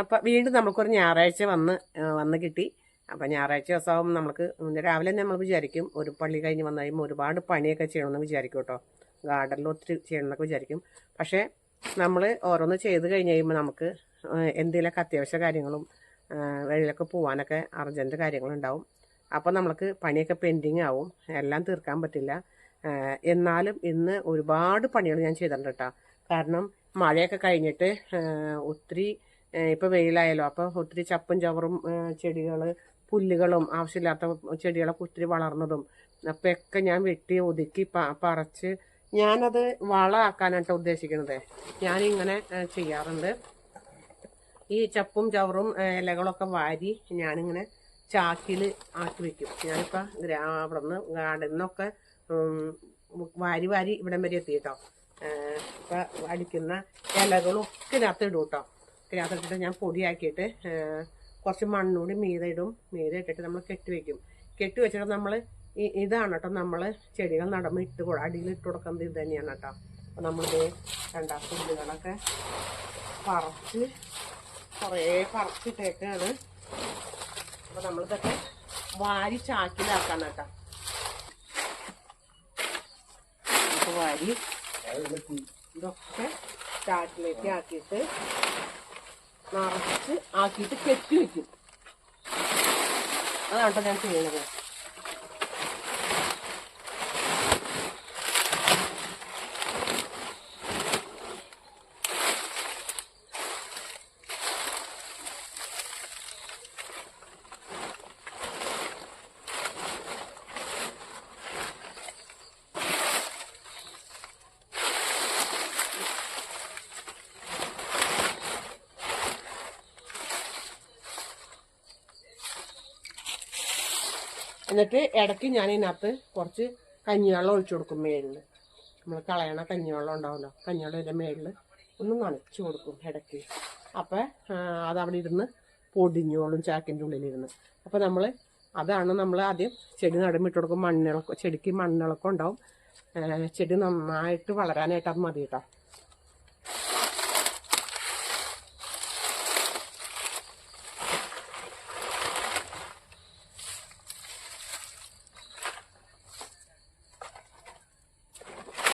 അപ്പം വീണ്ടും നമുക്കൊരു ഞായറാഴ്ച വന്ന് വന്ന് കിട്ടി. അപ്പം ഞായറാഴ്ച ദിവസമാകുമ്പോൾ നമുക്ക് രാവിലെ നമ്മൾ വിചാരിക്കും ഒരു പള്ളി കഴിഞ്ഞ് വന്നു കഴിയുമ്പോൾ ഒരുപാട് പണിയൊക്കെ ചെയ്യണമെന്ന് വിചാരിക്കും കേട്ടോ. ഗാർഡനിൽ ഒത്തിരി ചെയ്യണമെന്നൊക്കെ വിചാരിക്കും. പക്ഷേ നമ്മൾ ഓരോന്ന് ചെയ്ത് കഴിഞ്ഞ് കഴിയുമ്പോൾ നമുക്ക് എന്തെങ്കിലുമൊക്കെ അത്യാവശ്യ കാര്യങ്ങളും വെളിയിലൊക്കെ പോകാനൊക്കെ അർജന്റ് കാര്യങ്ങളുണ്ടാവും. അപ്പോൾ നമുക്ക് പണിയൊക്കെ പെൻഡിങ് ആവും. എല്ലാം തീർക്കാൻ പറ്റില്ല. എന്നാലും ഇന്ന് ഒരുപാട് പണികൾ ഞാൻ ചെയ്തിട്ടുണ്ട് കേട്ടോ. കാരണം മഴയൊക്കെ കഴിഞ്ഞിട്ട് ഒത്തിരി ഇപ്പോൾ വെയിലായാലോ. അപ്പോൾ ഒത്തിരി ചപ്പും ചവറും ചെടികൾ പുല്ലുകളും ആവശ്യമില്ലാത്ത ചെടികളൊക്കെ ഒത്തിരി വളർന്നതും. അപ്പോൾ ഒക്കെ ഞാൻ വെട്ടി ഒതുക്കി പറിച്ച് ഞാനത് വളമാക്കാനായിട്ട് ഉദ്ദേശിക്കുന്നത് ഞാനിങ്ങനെ ചെയ്യാറുണ്ട്. ഈ ചപ്പും ചവറും ഇലകളൊക്കെ വാരി ഞാനിങ്ങനെ ചാക്കിൽ ആക്കി വെക്കും. ഞാനിപ്പോൾ ഗ്രാ അവിടെ നിന്ന് ഗാർഡനിൽ നിന്നൊക്കെ വാരി വാരി ഇവിടം വരെ എത്തി കേട്ടോ ഇപ്പം അടിക്കുന്ന ഇലകളൊക്കെ ഇതിനകത്ത് ഇടും കേട്ടോ ഇതിനകത്ത് ഇട്ടിട്ട് ഞാൻ പൊടിയാക്കിയിട്ട് കുറച്ച് മണ്ണൂടി മീതെ ഇടും മീതെ ഇട്ടിട്ട് നമ്മൾ കെട്ടിവെക്കും കെട്ടിവെച്ചിട്ട് കെട്ടി വെച്ചിട്ട് നമ്മൾ ഇതാണ് കേട്ടോ നമ്മൾ ചെടികൾ നടുമ്പോൾ ഇട്ട് കൊടു അടിയിൽ ഇട്ട് കൊടുക്കുന്നത് ഇത് തന്നെയാണ് കേട്ടോ. അപ്പോൾ നമ്മളിത് രണ്ടാ പുല്ലുകളൊക്കെ പറിച്ച് കുറേ പറിച്ചിട്ടേക്കാണ്. അപ്പോൾ നമ്മളിതൊക്കെ വാരി ചാക്കിലാക്കാൻ കേട്ടോ. വാരി ഇതൊക്കെ ചാക്കിലേക്ക് ആക്കിയിട്ട് നിറച്ച് ആക്കിയിട്ട് കെട്ടി വെക്കും. അതാണ് ഞാൻ ചെയ്യണത് എന്നിട്ട് ഇടയ്ക്ക് ഞാൻ ഇതിനകത്ത് കുറച്ച് കഞ്ഞിവെള്ളം ഒഴിച്ചു കൊടുക്കും മേളിൽ. നമ്മൾ കളയണ കഞ്ഞിവെള്ളം ഉണ്ടാവുമല്ലോ കഞ്ഞിവെള്ളം ഇതിന്റെ മേളിൽ ഒന്ന് നനച്ചു കൊടുക്കും ഇടയ്ക്ക്. അപ്പം അതവിടെ ഇരുന്ന് പൊടിഞ്ഞോളും ചാക്കിന്റെ ഉള്ളിലിരുന്ന്. അപ്പോൾ നമ്മൾ അതാണ് നമ്മൾ ആദ്യം ചെടി നടുമിട്ട് കൊടുക്കും. മണ്ണിളക്കം ചെടിക്ക് മണ്ണിളക്കം ഉണ്ടാവും. ചെടി നന്നായിട്ട് വളരാനായിട്ട് അത് മതി കേട്ടോ.